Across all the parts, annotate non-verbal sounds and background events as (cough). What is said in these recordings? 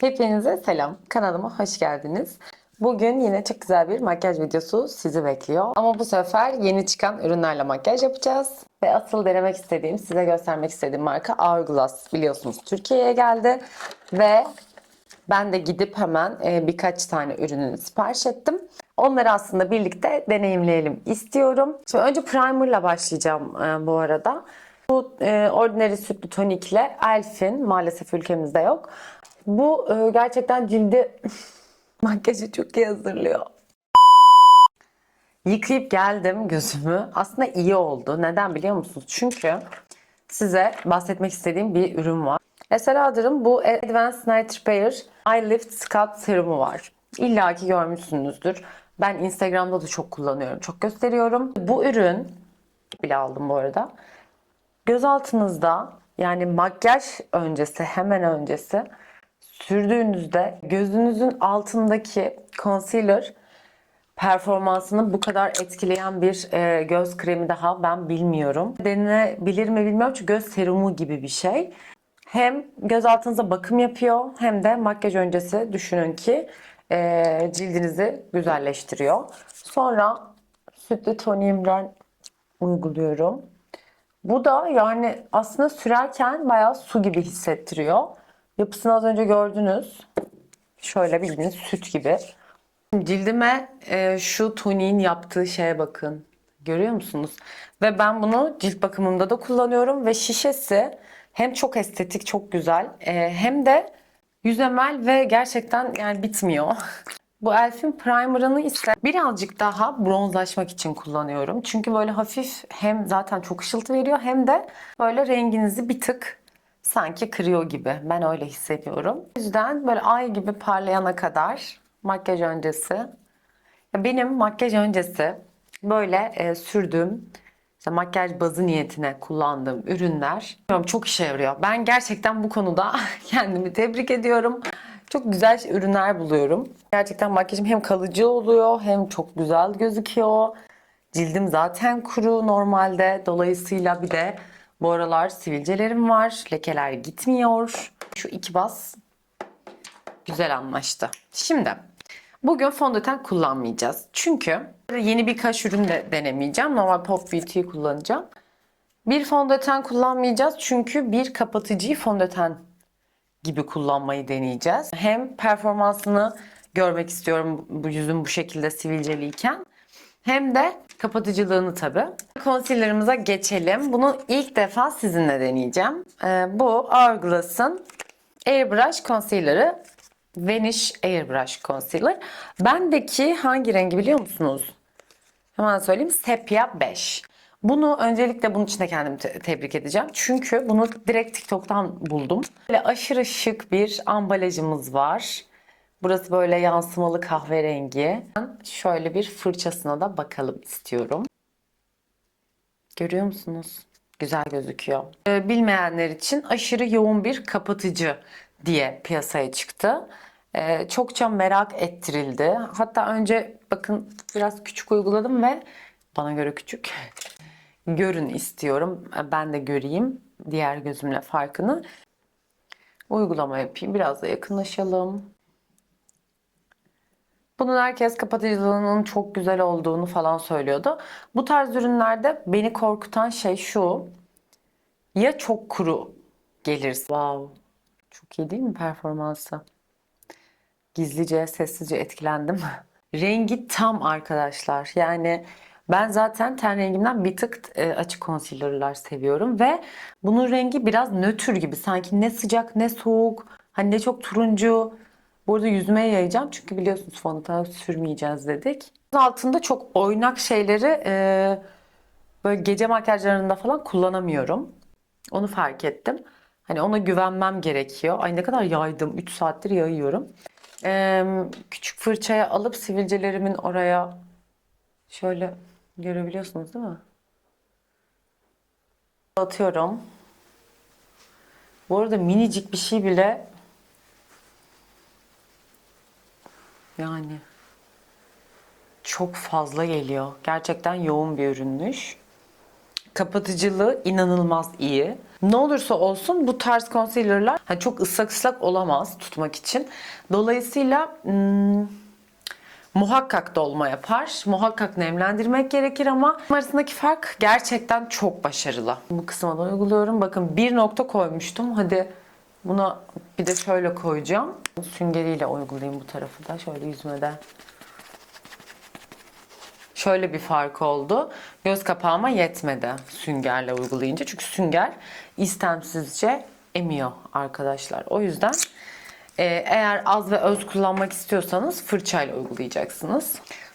Hepinize selam. Kanalıma hoş geldiniz. Bugün yine çok güzel bir makyaj videosu sizi bekliyor. Ama bu sefer yeni çıkan ürünlerle makyaj yapacağız. Ve asıl denemek istediğim, size göstermek istediğim marka Hourglass. Biliyorsunuz Türkiye'ye geldi. Ve ben de gidip hemen e, birkaç tane ürününü sipariş ettim. Onları aslında birlikte deneyimleyelim istiyorum. Şimdi önce primerla başlayacağım e, bu arada. Bu e, Ordinary Sütlü Tonik'le Elf'in maalesef ülkemizde yok. Bu e, gerçekten cildi (laughs) makyajı çok iyi hazırlıyor. Yıkayıp geldim gözümü. Aslında iyi oldu. Neden biliyor musunuz? Çünkü size bahsetmek istediğim bir ürün var. Estee Lauder'ın bu Advanced Night Repair Eye Lift Scalp Serumu var. İlla ki görmüşsünüzdür. Ben Instagram'da da çok kullanıyorum. Çok gösteriyorum. Bu ürün bile aldım bu arada. Göz altınızda yani makyaj öncesi hemen öncesi sürdüğünüzde gözünüzün altındaki concealer performansını bu kadar etkileyen bir e, göz kremi daha ben bilmiyorum. Denilebilir mi bilmiyorum çünkü göz serumu gibi bir şey. Hem göz altınıza bakım yapıyor hem de makyaj öncesi düşünün ki e, cildinizi güzelleştiriyor. Sonra sütlü toniğimden uyguluyorum. Bu da yani aslında sürerken bayağı su gibi hissettiriyor. Yapısını az önce gördünüz. Şöyle bildiğiniz süt gibi. Cildime e, şu toniğin yaptığı şeye bakın. Görüyor musunuz? Ve ben bunu cilt bakımımda da kullanıyorum ve şişesi hem çok estetik, çok güzel e, hem de 100 ml ve gerçekten yani bitmiyor. (laughs) Bu Elf'in primerını ise birazcık daha bronzlaşmak için kullanıyorum. Çünkü böyle hafif hem zaten çok ışıltı veriyor hem de böyle renginizi bir tık sanki kırıyor gibi. Ben öyle hissediyorum. O yüzden böyle ay gibi parlayana kadar makyaj öncesi. Benim makyaj öncesi böyle e, sürdüğüm işte makyaj bazı niyetine kullandığım ürünler çok işe yarıyor. Ben gerçekten bu konuda (laughs) kendimi tebrik ediyorum. Çok güzel ürünler buluyorum. Gerçekten makyajım hem kalıcı oluyor hem çok güzel gözüküyor. Cildim zaten kuru normalde. Dolayısıyla bir de bu aralar sivilcelerim var. Lekeler gitmiyor. Şu iki bas güzel anlaştı. Şimdi bugün fondöten kullanmayacağız. Çünkü yeni birkaç ürün de denemeyeceğim. Normal Pop Beauty'yi kullanacağım. Bir fondöten kullanmayacağız çünkü bir kapatıcıyı fondöten gibi kullanmayı deneyeceğiz. Hem performansını görmek istiyorum bu yüzün bu şekilde sivilceliyken hem de kapatıcılığını tabii. Concealer'ımıza geçelim. Bunu ilk defa sizinle deneyeceğim. Ee, bu Hourglass'ın Airbrush Concealer'ı. Vanish Airbrush Concealer. Bendeki hangi rengi biliyor musunuz? Hemen söyleyeyim. Sepia 5. Bunu öncelikle bunun için de kendimi te- tebrik edeceğim. Çünkü bunu direkt TikTok'tan buldum. Böyle aşırı şık bir ambalajımız var. Burası böyle yansımalı kahverengi. Şöyle bir fırçasına da bakalım istiyorum. Görüyor musunuz? Güzel gözüküyor. Ee, bilmeyenler için aşırı yoğun bir kapatıcı diye piyasaya çıktı. Ee, çokça merak ettirildi. Hatta önce bakın biraz küçük uyguladım ve bana göre küçük. (laughs) Görün istiyorum. Ben de göreyim diğer gözümle farkını. Uygulama yapayım. Biraz da yakınlaşalım. Bunun herkes kapatıcılığının çok güzel olduğunu falan söylüyordu. Bu tarz ürünlerde beni korkutan şey şu. Ya çok kuru gelir. Wow. Çok iyi değil mi performansı? Gizlice, sessizce etkilendim. (laughs) Rengi tam arkadaşlar. Yani ben zaten ten rengimden bir tık e, açık concealer'lar seviyorum ve bunun rengi biraz nötr gibi. Sanki ne sıcak ne soğuk. Hani ne çok turuncu. Bu arada yüzüme yayacağım çünkü biliyorsunuz fondöten sürmeyeceğiz dedik. Altında çok oynak şeyleri e, böyle gece makyajlarında falan kullanamıyorum. Onu fark ettim. Hani ona güvenmem gerekiyor. Ay ne kadar yaydım. 3 saattir yayıyorum. E, küçük fırçaya alıp sivilcelerimin oraya şöyle görebiliyorsunuz değil mi? Atıyorum. Bu arada minicik bir şey bile yani çok fazla geliyor. Gerçekten yoğun bir ürünmüş. Kapatıcılığı inanılmaz iyi. Ne olursa olsun bu tarz concealer'lar hani çok ıslak ıslak olamaz tutmak için. Dolayısıyla hmm, muhakkak dolma yapar. Muhakkak nemlendirmek gerekir ama arasındaki fark gerçekten çok başarılı. Bu kısma da uyguluyorum. Bakın bir nokta koymuştum. Hadi buna bir de şöyle koyacağım. Süngeriyle uygulayayım bu tarafı da. Şöyle yüzüme de şöyle bir fark oldu. Göz kapağıma yetmedi süngerle uygulayınca. Çünkü sünger istemsizce emiyor arkadaşlar. O yüzden e, eğer az ve öz kullanmak istiyorsanız fırçayla uygulayacaksınız.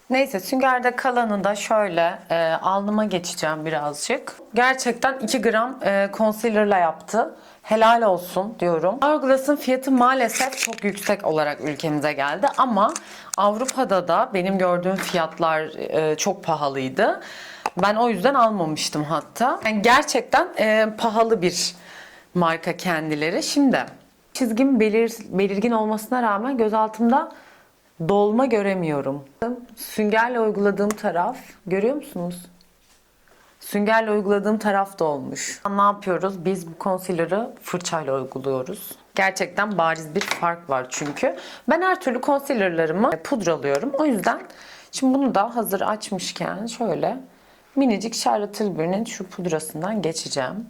Neyse süngerde kalanı da şöyle e, alnıma geçeceğim birazcık. Gerçekten 2 gram e, concealerla yaptı. Helal olsun diyorum. Hourglass'ın fiyatı maalesef çok yüksek olarak ülkemize geldi ama Avrupa'da da benim gördüğüm fiyatlar e, çok pahalıydı. Ben o yüzden almamıştım hatta. Yani gerçekten e, pahalı bir marka kendileri. Şimdi çizgim belir, belirgin olmasına rağmen göz altımda dolma göremiyorum. Süngerle uyguladığım taraf görüyor musunuz? Süngerle uyguladığım taraf da olmuş. Ne yapıyoruz? Biz bu concealer'ı fırçayla uyguluyoruz. Gerçekten bariz bir fark var çünkü. Ben her türlü concealer'larımı pudralıyorum. O yüzden şimdi bunu da hazır açmışken şöyle minicik Charlotte Tilbury'nin şu pudrasından geçeceğim.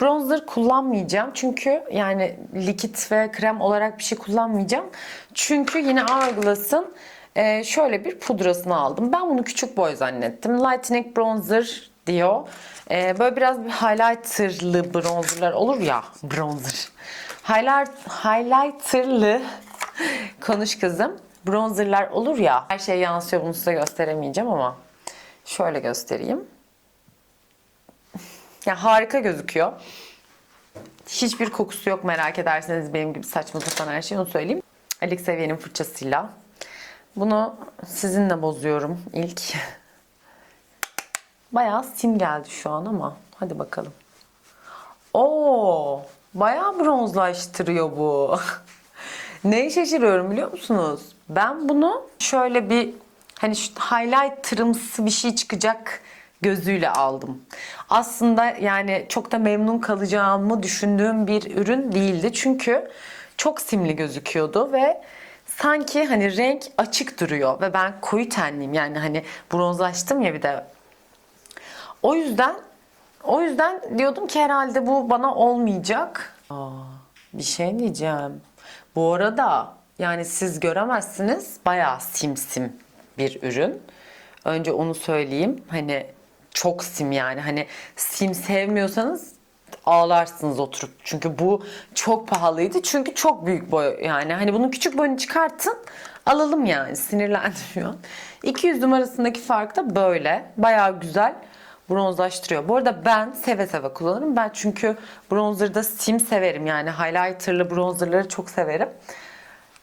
Bronzer kullanmayacağım çünkü yani likit ve krem olarak bir şey kullanmayacağım. Çünkü yine Hourglass'ın e, şöyle bir pudrasını aldım. Ben bunu küçük boy zannettim. Lightening Bronzer diyor. E, böyle biraz bir highlighterlı bronzerlar olur ya. Bronzer. Highlight, highlighterlı (laughs) konuş kızım. Bronzerlar olur ya. Her şey yansıyor bunu size gösteremeyeceğim ama şöyle göstereyim. Ya harika gözüküyor. Hiçbir kokusu yok merak ederseniz benim gibi saçma sapan her şeyi onu söyleyeyim. Alex Sevier'in fırçasıyla. Bunu sizinle bozuyorum ilk. (laughs) Bayağı sim geldi şu an ama hadi bakalım. Oo, bayağı bronzlaştırıyor bu. (laughs) Neye şaşırıyorum biliyor musunuz? Ben bunu şöyle bir hani şu highlighterımsı bir şey çıkacak gözüyle aldım. Aslında yani çok da memnun kalacağımı düşündüğüm bir ürün değildi. Çünkü çok simli gözüküyordu ve sanki hani renk açık duruyor ve ben koyu tenliyim. Yani hani bronzlaştım ya bir de. O yüzden o yüzden diyordum ki herhalde bu bana olmayacak. Aa, bir şey diyeceğim. Bu arada yani siz göremezsiniz bayağı simsim bir ürün. Önce onu söyleyeyim. Hani çok sim yani. Hani sim sevmiyorsanız ağlarsınız oturup. Çünkü bu çok pahalıydı. Çünkü çok büyük boy yani. Hani bunun küçük boyunu çıkartın. Alalım yani. Sinirlendim şu an. 200 numarasındaki fark da böyle. Bayağı güzel bronzlaştırıyor. Bu arada ben seve seve kullanırım. Ben çünkü bronzerda sim severim. Yani highlighterlı bronzerları çok severim.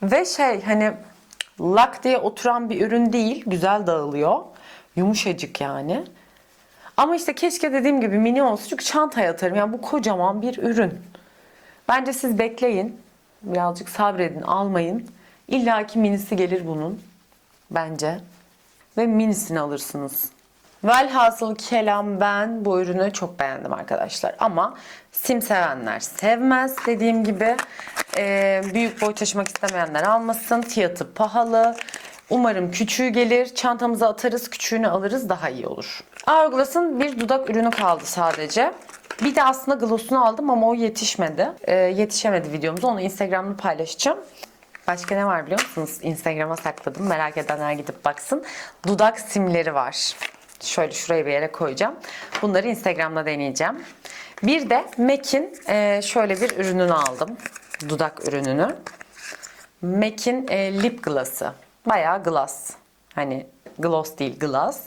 Ve şey hani lak diye oturan bir ürün değil. Güzel dağılıyor. Yumuşacık yani. Ama işte keşke dediğim gibi mini olsun. Çünkü çantaya atarım. Yani bu kocaman bir ürün. Bence siz bekleyin. Birazcık sabredin. Almayın. İlla ki minisi gelir bunun. Bence. Ve minisini alırsınız. Velhasıl kelam ben bu ürünü çok beğendim arkadaşlar. Ama sim sevenler sevmez dediğim gibi. Ee, büyük boy taşımak istemeyenler almasın. Fiyatı pahalı. Umarım küçüğü gelir. Çantamıza atarız, küçüğünü alırız daha iyi olur. Hourglass'ın bir dudak ürünü kaldı sadece. Bir de aslında gloss'unu aldım ama o yetişmedi. Ee, yetişemedi videomuzda. Onu Instagram'da paylaşacağım. Başka ne var biliyor musunuz? Instagram'a sakladım. Merak edenler gidip baksın. Dudak simleri var. Şöyle şuraya bir yere koyacağım. Bunları Instagram'da deneyeceğim. Bir de MAC'in e, şöyle bir ürününü aldım. Dudak ürününü. MAC'in e, lip gloss'ı. Bayağı gloss. Hani gloss değil glass.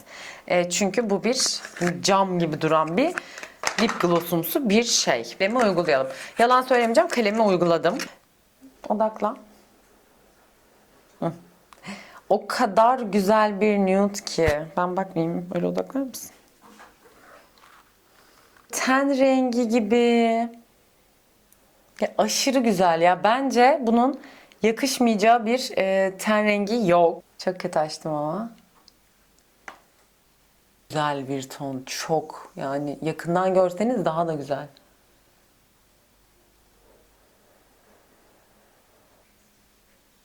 E, çünkü bu bir cam gibi duran bir lip glossumsu bir şey. Kalemi uygulayalım. Yalan söylemeyeceğim. Kalemi uyguladım. Odaklan. Hı. O kadar güzel bir nude ki. Ben bakmayayım. Öyle odaklar mısın? Ten rengi gibi. Ya aşırı güzel ya. Bence bunun yakışmayacağı bir e, ten rengi yok. Çok kötü açtım ama. Güzel bir ton. Çok. Yani yakından görseniz daha da güzel.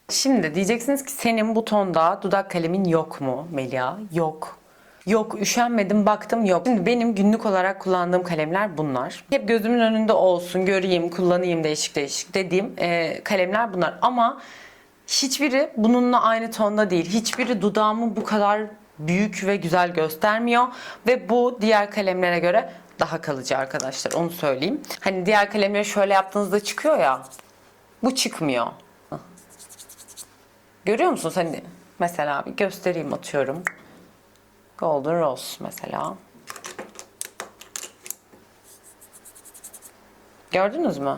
Şimdi diyeceksiniz ki senin bu tonda dudak kalemin yok mu Melia? Yok. Yok üşenmedim baktım yok. Şimdi benim günlük olarak kullandığım kalemler bunlar. Hep gözümün önünde olsun göreyim kullanayım değişik değişik dediğim e, kalemler bunlar. Ama hiçbiri bununla aynı tonda değil. Hiçbiri dudağımı bu kadar büyük ve güzel göstermiyor. Ve bu diğer kalemlere göre daha kalıcı arkadaşlar onu söyleyeyim. Hani diğer kalemleri şöyle yaptığınızda çıkıyor ya. Bu çıkmıyor. Görüyor musunuz? Hani mesela bir göstereyim atıyorum. Golden Rose mesela. Gördünüz mü?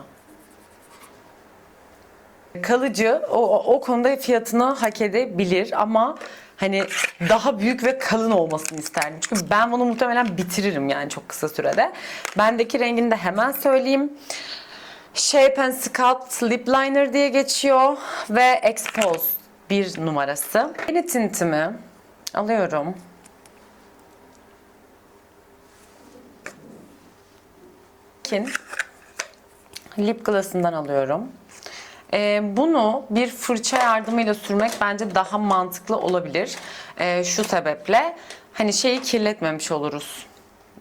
Kalıcı o, o, konuda fiyatını hak edebilir ama hani daha büyük ve kalın olmasını isterdim. Çünkü ben bunu muhtemelen bitiririm yani çok kısa sürede. Bendeki rengini de hemen söyleyeyim. Shape and Sculpt Lip Liner diye geçiyor ve Expose bir numarası. Yeni tintimi alıyorum. Kin lip gloss'ından alıyorum. Ee, bunu bir fırça yardımıyla sürmek bence daha mantıklı olabilir. Ee, şu sebeple hani şeyi kirletmemiş oluruz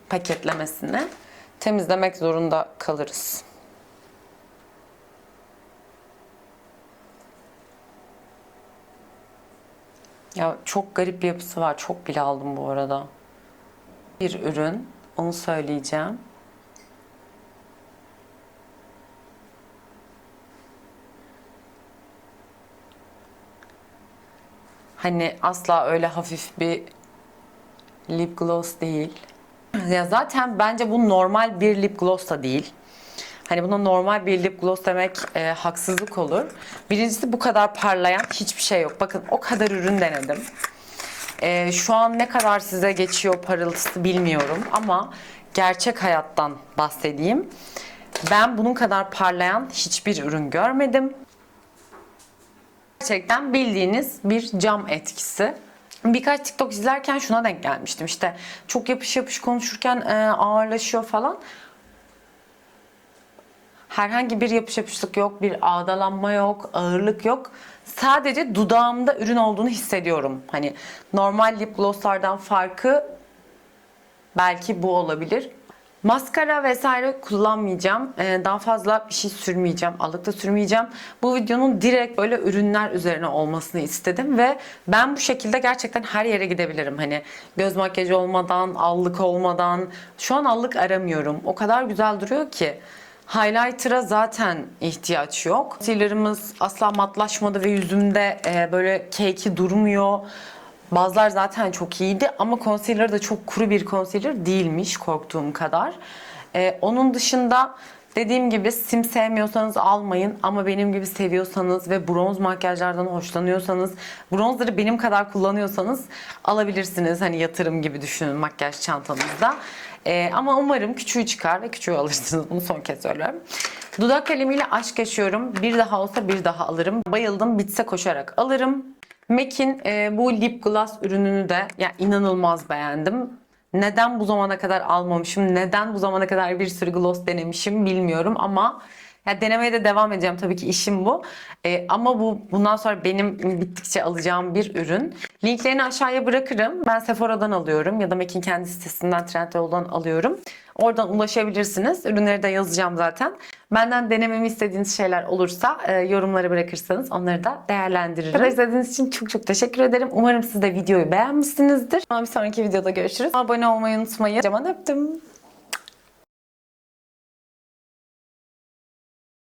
paketlemesini. Temizlemek zorunda kalırız. Ya çok garip bir yapısı var. Çok bile aldım bu arada. Bir ürün. Onu söyleyeceğim. Hani asla öyle hafif bir lip gloss değil. Ya zaten bence bu normal bir lip gloss da değil. Hani buna normal bir lip gloss demek e, haksızlık olur. Birincisi bu kadar parlayan hiçbir şey yok. Bakın o kadar ürün denedim. E, şu an ne kadar size geçiyor parıltısı bilmiyorum ama gerçek hayattan bahsedeyim. Ben bunun kadar parlayan hiçbir ürün görmedim. Gerçekten bildiğiniz bir cam etkisi. Birkaç TikTok izlerken şuna denk gelmiştim. İşte çok yapış yapış konuşurken e, ağırlaşıyor falan. Herhangi bir yapış yapışlık yok, bir ağdalanma yok, ağırlık yok. Sadece dudağımda ürün olduğunu hissediyorum. Hani normal lip glosslardan farkı belki bu olabilir. Maskara vesaire kullanmayacağım. Ee, daha fazla bir şey sürmeyeceğim. Allık da sürmeyeceğim. Bu videonun direkt böyle ürünler üzerine olmasını istedim ve ben bu şekilde gerçekten her yere gidebilirim. Hani göz makyajı olmadan, allık olmadan. Şu an allık aramıyorum. O kadar güzel duruyor ki. Highlighter'a zaten ihtiyaç yok. Concealer'ımız asla matlaşmadı ve yüzümde e, böyle cake'i durmuyor. Bazılar zaten çok iyiydi ama concealer da çok kuru bir concealer değilmiş korktuğum kadar. Ee, onun dışında dediğim gibi sim sevmiyorsanız almayın ama benim gibi seviyorsanız ve bronz makyajlardan hoşlanıyorsanız, bronzları benim kadar kullanıyorsanız alabilirsiniz. Hani yatırım gibi düşünün makyaj çantanızda. Ee, ama umarım küçüğü çıkar ve küçüğü (laughs) alırsınız. Bunu son kez söylüyorum. Dudak kalemiyle aşk yaşıyorum. Bir daha olsa bir daha alırım. Bayıldım bitse koşarak alırım. MAC'in e, bu lip gloss ürününü de ya inanılmaz beğendim. Neden bu zamana kadar almamışım, neden bu zamana kadar bir sürü gloss denemişim bilmiyorum ama ya denemeye de devam edeceğim tabii ki işim bu. E, ama bu bundan sonra benim bittikçe alacağım bir ürün. Linklerini aşağıya bırakırım. Ben Sephora'dan alıyorum ya da MAC'in kendi sitesinden Trendyol'dan alıyorum. Oradan ulaşabilirsiniz. Ürünleri de yazacağım zaten. Benden denememi istediğiniz şeyler olursa e, yorumları bırakırsanız onları da değerlendiririm. Kadar için çok çok teşekkür ederim. Umarım siz de videoyu beğenmişsinizdir. Bir sonraki videoda görüşürüz. Abone olmayı unutmayın. Caman öptüm.